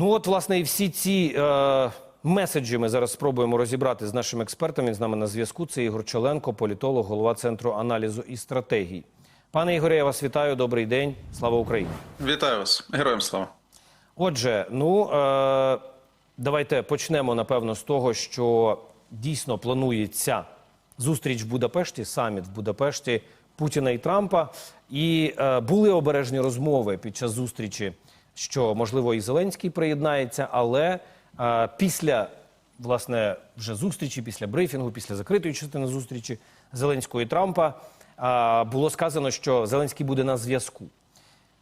Ну от, власне, і всі ці е, меседжі ми зараз спробуємо розібрати з нашим експертом. Він з нами на зв'язку. Це Ігор Чоленко, політолог, голова центру аналізу і стратегій. Пане Ігоре, я вас вітаю. Добрий день. Слава Україні. Вітаю вас, героям слава. Отже, ну е, давайте почнемо напевно з того, що дійсно планується зустріч в Будапешті, саміт в Будапешті Путіна і Трампа. І е, були обережні розмови під час зустрічі, що можливо і Зеленський приєднається, але е, після власне вже зустрічі, після брифінгу, після закритої частини зустрічі Зеленського і Трампа е, було сказано, що Зеленський буде на зв'язку.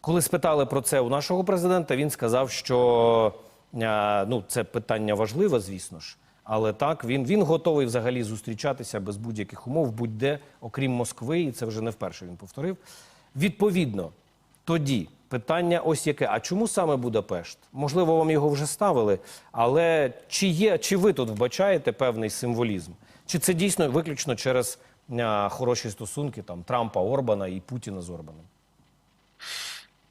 Коли спитали про це у нашого президента, він сказав, що е, ну, це питання важливе, звісно ж. Але так, він, він готовий взагалі зустрічатися без будь-яких умов, будь-де, окрім Москви, і це вже не вперше він повторив. Відповідно, тоді питання ось яке: а чому саме Будапешт? Можливо, вам його вже ставили, але чи є, чи ви тут вбачаєте певний символізм? Чи це дійсно виключно через хороші стосунки там Трампа, Орбана і Путіна з Орбаном?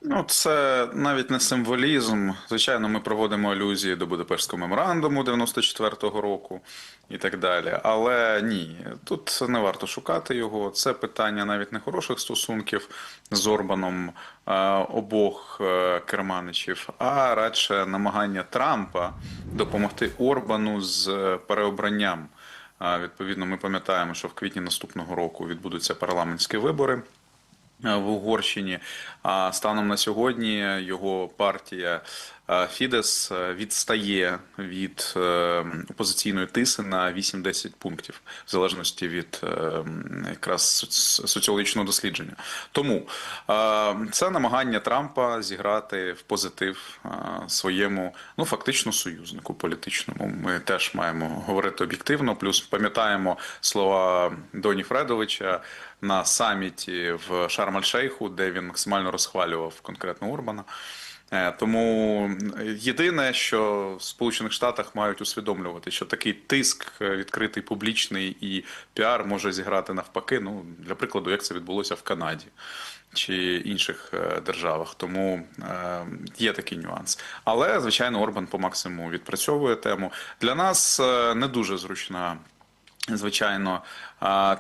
Ну, це навіть не символізм. Звичайно, ми проводимо алюзії до Будапештського меморандуму 94-го року і так далі. Але ні, тут не варто шукати його. Це питання навіть не хороших стосунків з Орбаном е, обох е, керманичів, а радше намагання Трампа допомогти Орбану з е, переобранням. Відповідно, ми пам'ятаємо, що в квітні наступного року відбудуться парламентські вибори. В Угорщині. А станом на сьогодні його партія Фідес е, відстає від е, опозиційної тиси на 8-10 пунктів, в залежності від е, якраз соціологічного дослідження. Тому е, це намагання Трампа зіграти в позитив е, своєму, ну фактично союзнику політичному. Ми теж маємо говорити об'єктивно. Плюс пам'ятаємо слова Доні Фредовича на саміті в Шарм-Аль-Шейху, де він максимально розхвалював конкретно Урбана. Е, Тому єдине, що в Сполучених Штатах мають усвідомлювати, що такий тиск е, відкритий, публічний і піар може зіграти навпаки. Ну, для прикладу, як це відбулося в Канаді чи інших е, державах. Тому є такий нюанс. Але, звичайно, Орбан по максимуму відпрацьовує тему. Для нас не дуже зручна. Звичайно,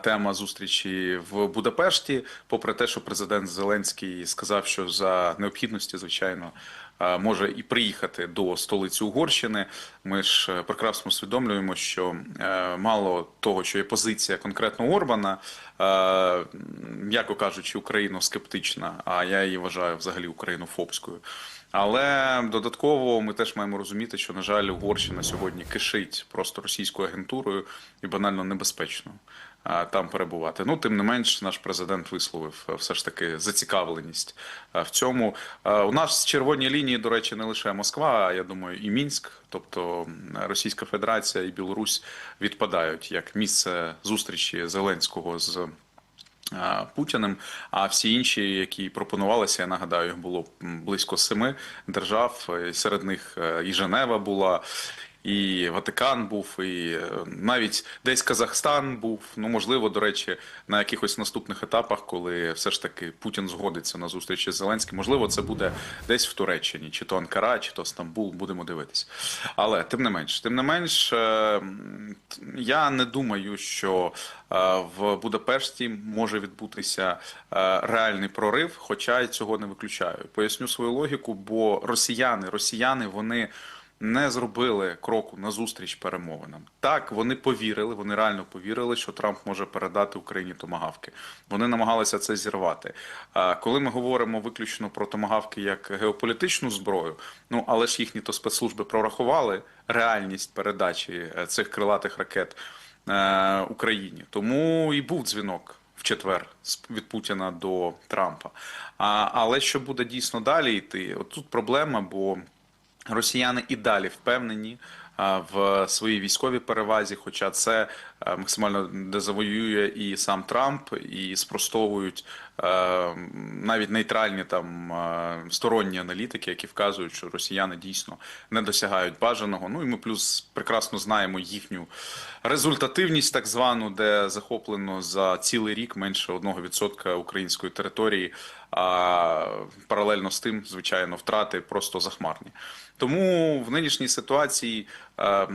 тема зустрічі в Будапешті, попри те, що президент Зеленський сказав, що за необхідності, звичайно, може і приїхати до столиці Угорщини. Ми ж е, прекрасно усвідомлюємо, що е, мало того, що є позиція конкретно Орбана, е, м'яко кажучи, україно-скептична, а я її вважаю взагалі українофобською. Але додатково ми теж маємо розуміти, що на жаль, Угорщина сьогодні кишить просто російською агентурою і банально небезпечно там перебувати. Ну тим не менш, наш президент висловив е, все ж таки зацікавленість е, в цьому. Е, У нас червоні лінії, до речі, не лише Москва, а я думаю, і Мінськ, тобто Російська Федерація і Білорусь відпадають як місце зустрічі Зеленського з. Путіним, а всі інші, які пропонувалися, я нагадаю, їх було близько семи держав. Серед них е, і Женева була, і Ватикан був, і е, навіть десь Казахстан був. Ну можливо, до речі, на якихось наступних етапах, коли все ж таки Путін згодиться на зустрічі з Зеленським, можливо, це буде десь в Туреччині, чи то Анкара, чи то Стамбул. Будемо дивитись. Але тим не менш, тим не менш, е, я не думаю, що е, в Будапешті може відбутися реальний прорив, хоча й цього не виключаю. Поясню свою логіку, бо росіяни, росіяни, вони. Не зробили кроку на зустріч перемовинам. Так, вони повірили, вони реально повірили, що Трамп може передати Україні томагавки. Вони намагалися це зірвати. Коли ми говоримо виключно про томагавки як геополітичну зброю, ну але ж їхні то спецслужби прорахували реальність передачі е, цих крилатих ракет е, Україні. Тому і був дзвінок в четвер від Путіна до Трампа. А, але що буде дійсно далі йти? От тут проблема, бо росіяни і далі впевнені в своїй військовій перевазі, хоча це а, максимально дезавоює і сам Трамп, і спростовують а, навіть нейтральні там а, сторонні аналітики, які вказують, що росіяни дійсно не досягають бажаного. Ну і ми плюс прекрасно знаємо їхню результативність, так звану, де захоплено за цілий рік менше 1% української території. А паралельно з тим, звичайно, втрати просто захмарні. Тому в нинішній ситуації е,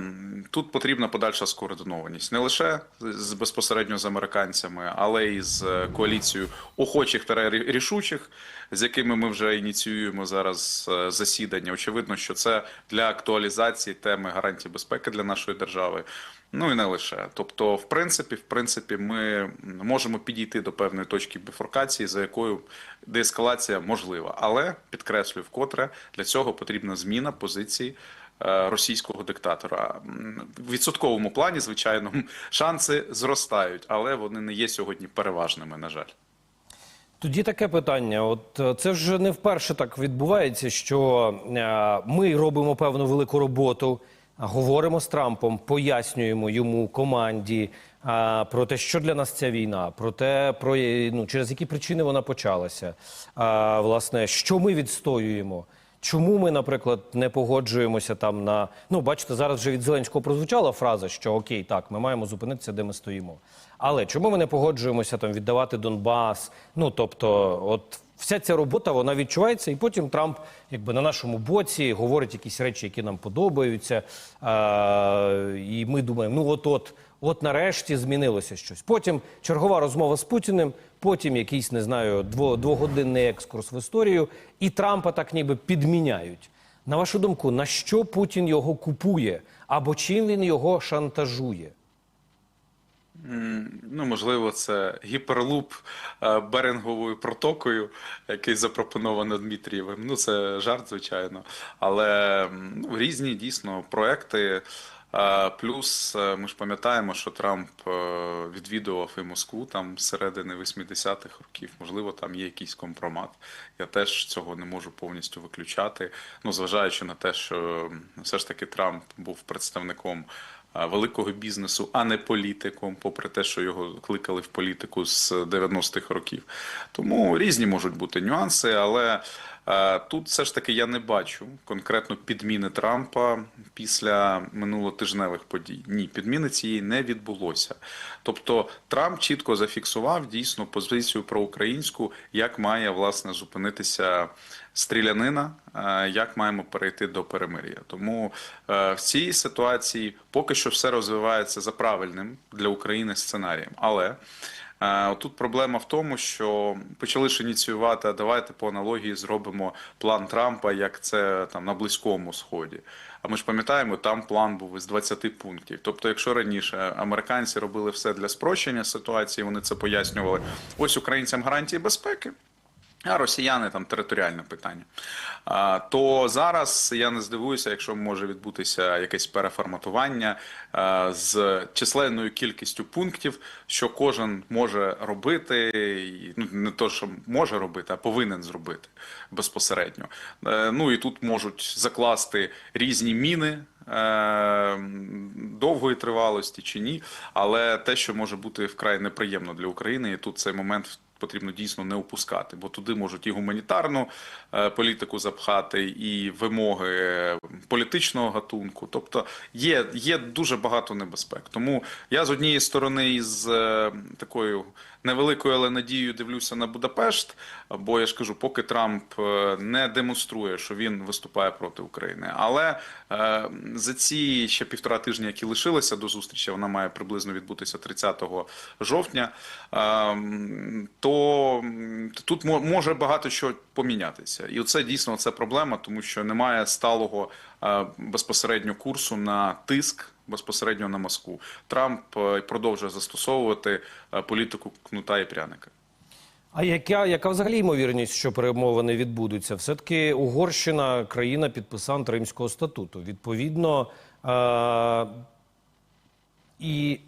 тут потрібна подальша скоординованість не лише з безпосередньо з американцями, але й з е, коаліцією охочих та рішучих, з якими ми вже ініціюємо зараз е, засідання. Очевидно, що це для актуалізації теми гарантій безпеки для нашої держави. Ну і не лише. Тобто, в принципі, в принципі, ми можемо підійти до певної точки біфуркації, за якою деескалація можлива. Але підкреслюю вкотре, для цього потрібна зміна позиції. е, Російського диктатора в відсотковому плані, звичайно, шанси зростають, але вони не є сьогодні переважними. На жаль. Тоді таке питання: от е, це вже не вперше так відбувається, що е, ми робимо певну велику роботу, говоримо з Трампом, пояснюємо йому команді а, про те, що для нас ця війна, про те, про ну, через які причини вона почалася. А, власне, що ми відстоюємо. Чому ми, наприклад, не погоджуємося там на ну, бачите, зараз вже від Зеленського прозвучала фраза, що окей, так, ми маємо зупинитися, де ми стоїмо. Але чому ми не погоджуємося там віддавати Донбас? Ну тобто, от вся ця робота вона відчувається, і потім Трамп, якби на нашому боці, говорить якісь речі, які нам подобаються. І ми думаємо, ну от от. От нарешті змінилося щось. Потім чергова розмова з Путіним, потім якийсь, не знаю, дво, двогодинний екскурс в історію, і Трампа так ніби підміняють. На вашу думку, на що Путін його купує? Або чим він його шантажує? Ну, можливо, це гіперлуп е, Беринговою протокою, який запропоновано Дмитрієвим. Ну, це жарт, звичайно. Але ну, різні дійсно проекти. Е, Плюс е, ми ж пам'ятаємо, що Трамп е, відвідував і Москву там середини 80-х років. Можливо, там є якийсь компромат. Я теж цього не можу повністю виключати. Ну, зважаючи на те, що все ж таки Трамп був представником великого бізнесу, а не політиком, попри те, що його кликали в політику з 90-х років. Тому різні можуть бути нюанси, але е, тут все ж таки я не бачу конкретно підміни Трампа після минулотижневих подій. Ні, підміни цієї не відбулося. Тобто Трамп чітко зафіксував дійсно позицію проукраїнську, як має власне зупинитися стрілянина, е, як маємо перейти до перемир'я. Тому е, в цій ситуації поки що все розвивається за правильним для України сценарієм. Але е, тут проблема в тому, що почали ж ініціювати, давайте по аналогії зробимо план Трампа, як це там на Близькому Сході. А ми ж пам'ятаємо, там план був із 20 пунктів. Тобто, якщо раніше американці робили все для спрощення ситуації, вони це пояснювали. Ось українцям гарантії безпеки. А росіяни там територіальне питання. То зараз я не здивуюся, якщо може відбутися якесь переформатування а, з численною кількістю пунктів, що кожен може робити, ну не то, що може робити, а повинен зробити безпосередньо. Е, ну і тут можуть закласти різні міни. е, Довгої тривалості чи ні, але те, що може бути вкрай неприємно для України, і тут цей момент потрібно дійсно не опускати, бо туди можуть і гуманітарну е, політику запхати, і вимоги політичного гатунку. Тобто є, є дуже багато небезпек. Тому я з однієї сторони із е, такою невеликою, але надією дивлюся на Будапешт. Бо я ж кажу, поки Трамп е, не демонструє, що він виступає проти України. Але за ці ще півтора тижні, які лишилися до зустрічі, вона має приблизно відбутися 30 жовтня. е, м, То тут може багато що помінятися, і це дійсно це проблема, тому що немає сталого е, безпосередньо курсу на тиск. Безпосередньо на Москву Трамп е, продовжує застосовувати е, політику кнута і пряника. А яка, яка взагалі ймовірність, що перемовини відбудуться? Все-таки Угорщина країна підписант Римського статуту. Відповідно, е- і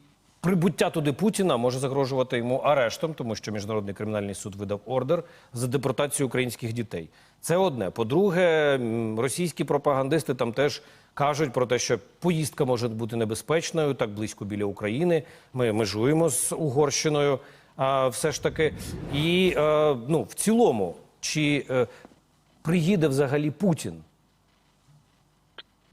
прибуття туди Путіна може загрожувати йому арештом, тому що Міжнародний кримінальний суд видав ордер за депортацію українських дітей. Це одне. По-друге, російські пропагандисти там теж кажуть про те, що поїздка може бути небезпечною, так близько біля України. Ми межуємо з Угорщиною. А, все ж таки, і е, ну в цілому, чи е, приїде взагалі Путін?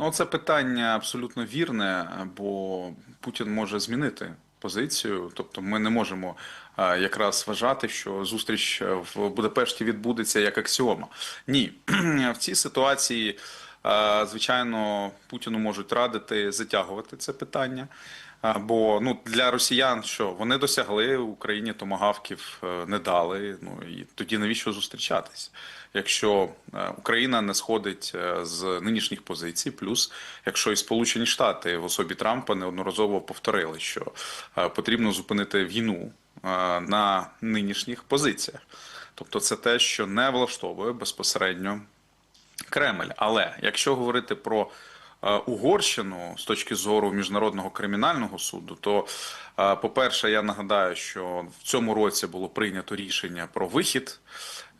Ну, це питання абсолютно вірне, бо Путін може змінити позицію. Тобто, ми не можемо якраз вважати, що зустріч в Будапешті відбудеться як аксіома. Ні, в цій ситуації е, звичайно, Путіну можуть радити затягувати це питання. Бо ну для росіян що вони досягли Україні томагавків е, не дали. Ну і тоді навіщо зустрічатись? Якщо е, Україна не сходить е, з нинішніх позицій, плюс якщо і Сполучені Штати в особі Трампа неодноразово повторили, що потрібно зупинити війну на нинішніх позиціях, тобто це те, що не влаштовує безпосередньо Кремль. Але якщо говорити про Угорщину з точки зору міжнародного кримінального суду, то, е, по-перше, я нагадаю, що в цьому році було прийнято рішення про вихід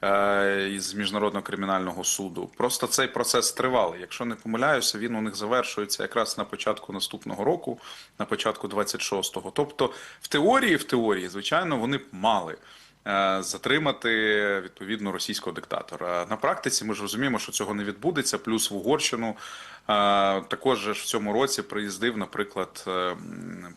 е, із міжнародного кримінального суду. Просто цей процес тривалий. Якщо не помиляюся, він у них завершується якраз на початку наступного року, на початку 26-го. Тобто, в теорії, в теорії, звичайно, вони б мали е, затримати відповідно російського диктатора. На практиці ми ж розуміємо, що цього не відбудеться. Плюс в Угорщину е, також в цьому році приїздив, наприклад, е,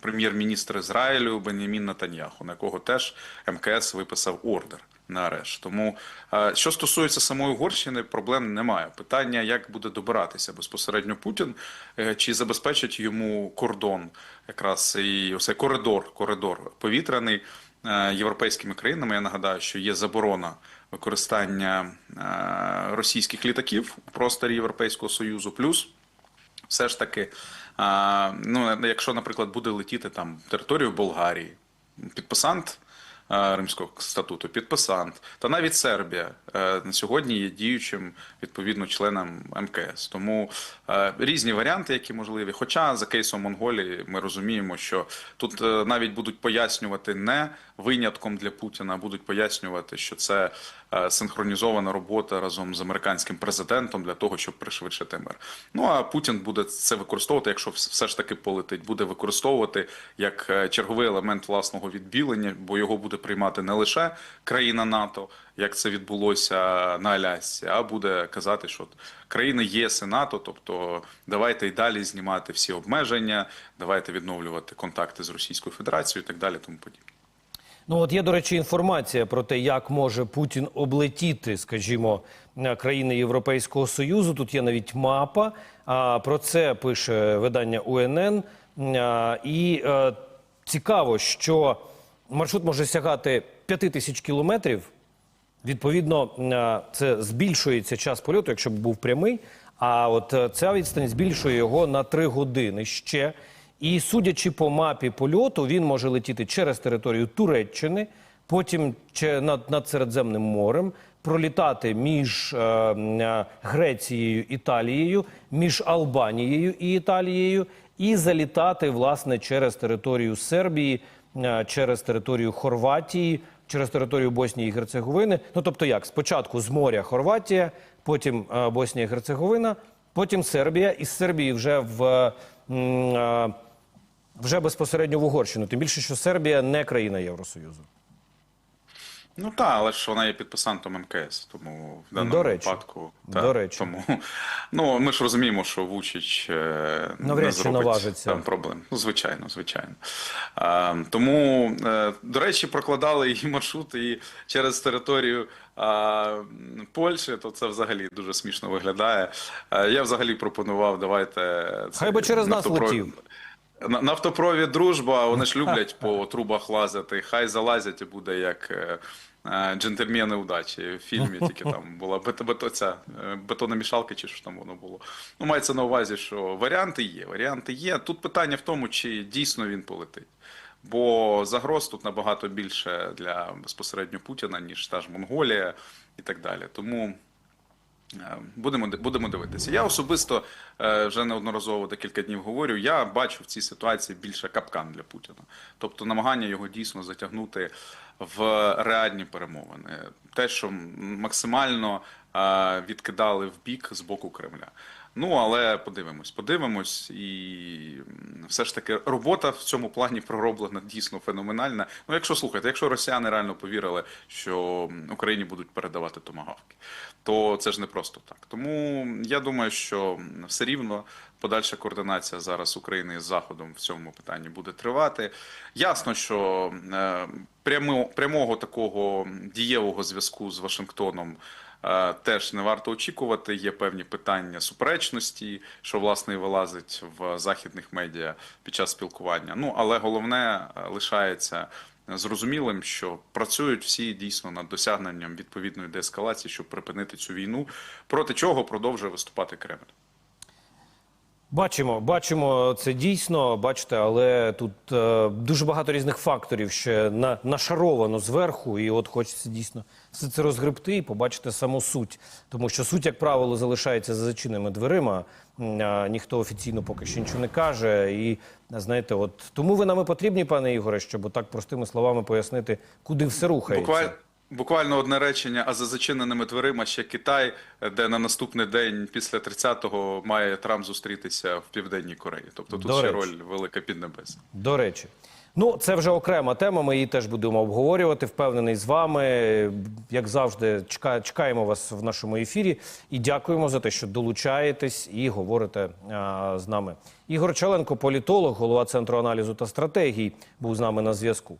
прем'єр-міністр Ізраїлю Бенямін Натаньяху, на якого теж МКС виписав ордер. На арешт. Тому, е, що стосується самої Угорщини, проблем немає. Питання, як буде добиратися безпосередньо Путін, е, чи забезпечить йому кордон, якраз і ось цей коридор, коридор повітряний е, європейськими країнами. Я нагадаю, що є заборона використання е, російських літаків у просторі Європейського Союзу. Плюс все ж таки, ну, якщо, наприклад, буде летіти там територію Болгарії, підписант Римського статуту, підписант, та навіть Сербія е, на сьогодні є діючим відповідно членом МКС. Тому е, різні варіанти, які можливі. Хоча за кейсом Монголії ми розуміємо, що тут е, навіть будуть пояснювати не винятком для Путіна, а будуть пояснювати, що це е, синхронізована робота разом з американським президентом для того, щоб пришвидшити мир. Ну а Путін буде це використовувати, якщо все ж таки полетить, буде використовувати як е, черговий елемент власного відбілення, бо його буде приймати не лише країна НАТО, як це відбулося на Алясці, а буде казати, що країни ЄС і НАТО, тобто давайте і далі знімати всі обмеження, давайте відновлювати контакти з Російською Федерацією і так далі, тому подібне. Ну от є, до речі, інформація про те, як може Путін облетіти, скажімо, е, країни Європейського Союзу. Тут є навіть мапа. Про це пише видання УНН. І е, цікаво, що маршрут може сягати 5 тисяч кілометрів. Відповідно, це збільшується час польоту, якщо б був прямий. А от е, ця відстань збільшує його на 3 години ще. І судячи по мапі польоту, він може летіти через територію Туреччини, потім над, над Середземним морем, пролітати між е, е, Грецією, Італією, між Албанією і Італією, і залітати власне через територію Сербії, е, через територію Хорватії, через територію Боснії і Герцеговини. Ну тобто, як спочатку з моря Хорватія, потім е, Боснія і Герцеговина, потім Сербія, і з Сербії вже в. е, вже безпосередньо в Угорщину, тим більше, що Сербія не країна Євросоюзу. Ну так, але ж вона є підписантом МКС, тому в даному До речі. випадку До речі. тому ну ми ж розуміємо, що Вучич е, Навряд не зробить наважиться. там проблем. Ну звичайно, звичайно. А, тому е, до речі, прокладали і маршрут і через територію. А Польщі, то це взагалі дуже смішно виглядає. Е, Я взагалі пропонував, давайте це Хай би через нас летів. На- Нафтопровід дружба, вони ж люблять по трубах лазити. Хай залазять і буде як е, е, джентльмени удачі. В фільмі тільки там була бето, бето, ця, е, чи що там воно було. Ну, мається на увазі, що варіанти є. Варіанти є. Тут питання в тому, чи дійсно він полетить. Бо загроз тут набагато більше для безпосередньо Путіна, ніж та ж Монголія і так далі. Тому. Е, Будемо будемо дивитися. Я особисто е, вже неодноразово декілька днів говорю. Я бачу в цій ситуації більше капкан для Путіна, тобто намагання його дійсно затягнути в реальні перемовини, те, що максимально е, відкидали в бік з боку Кремля. Ну але подивимось, подивимось, і все ж таки робота в цьому плані пророблена дійсно феноменальна. Ну, якщо слухайте, якщо росіяни реально повірили, що Україні будуть передавати томагавки, то це ж не просто так. Тому я думаю, що все рівно подальша координація зараз України з Заходом в цьому питанні буде тривати. Ясно, що е, прямо, прямого такого дієвого зв'язку з Вашингтоном теж не варто очікувати. Є певні питання суперечності, що власне і вилазить в західних медіа під час спілкування. Ну але головне е, лишається зрозумілим, що працюють всі дійсно над досягненням відповідної деескалації, щоб припинити цю війну, проти чого продовжує виступати Кремль. Бачимо, бачимо це дійсно. Бачите, але тут е, дуже багато різних факторів ще на, нашаровано зверху, і от хочеться дійсно все це розгребти і побачити саму суть. Тому що суть, як правило, залишається за зачиненими дверима. Ніхто офіційно поки що нічого не каже. І знаєте, от тому ви нам і потрібні, пане Ігоре, щоб так простими словами пояснити, куди все рухається. Буквально, буквально одне речення, а за зачиненими дверима ще Китай, де на наступний день після 30-го має Трамп зустрітися в Південній Кореї. Тобто тут До ще речі. роль велика піднебесна. До речі. Ну, це вже окрема тема. Ми її теж будемо обговорювати. Впевнений з вами. Як завжди, чекаємо вас в нашому ефірі і дякуємо за те, що долучаєтесь і говорите а, з нами. Ігор Чаленко, політолог, голова центру аналізу та стратегій, був з нами на зв'язку.